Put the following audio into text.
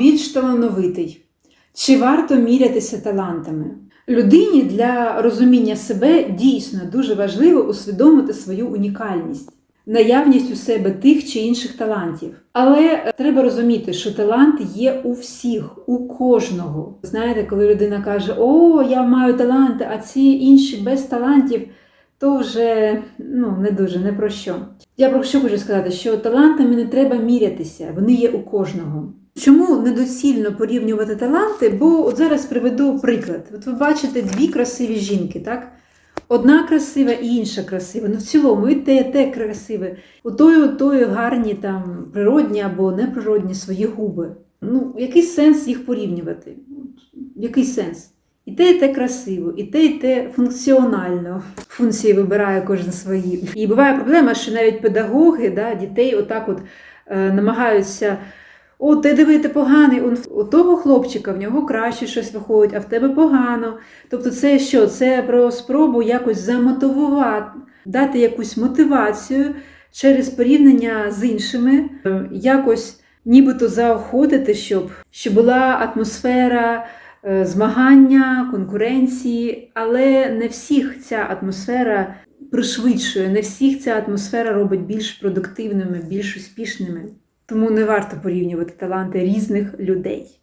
більш талановитий? Чи варто мірятися талантами? Людині для розуміння себе дійсно дуже важливо усвідомити свою унікальність, наявність у себе тих чи інших талантів. Але треба розуміти, що талант є у всіх, у кожного. Знаєте, коли людина каже: О, я маю таланти, а ці інші без талантів, то вже ну, не дуже не про що. Я про що хочу сказати, що талантами не треба мірятися, вони є у кожного. Чому недоцільно порівнювати таланти? Бо от зараз приведу приклад. От ви бачите дві красиві жінки, так? Одна красива і інша красива. Ну в цілому і те, і те красиве. У тої, у тої гарні там природні або неприродні свої губи. Ну, який сенс їх порівнювати? Який сенс? І те, і те красиво, і те, і те функціонально. Функції вибирає кожен свої. І буває проблема, що навіть педагоги да, дітей отак от е, намагаються. О, ти диви, ти поганий, у того хлопчика в нього краще щось виходить, а в тебе погано. Тобто, це що? Це про спробу якось замотивувати, дати якусь мотивацію через порівняння з іншими, е, якось нібито заохотити, щоб, щоб була атмосфера е, змагання, конкуренції, але не всіх ця атмосфера пришвидшує, не всіх ця атмосфера робить більш продуктивними, більш успішними. Тому не варто порівнювати таланти різних людей.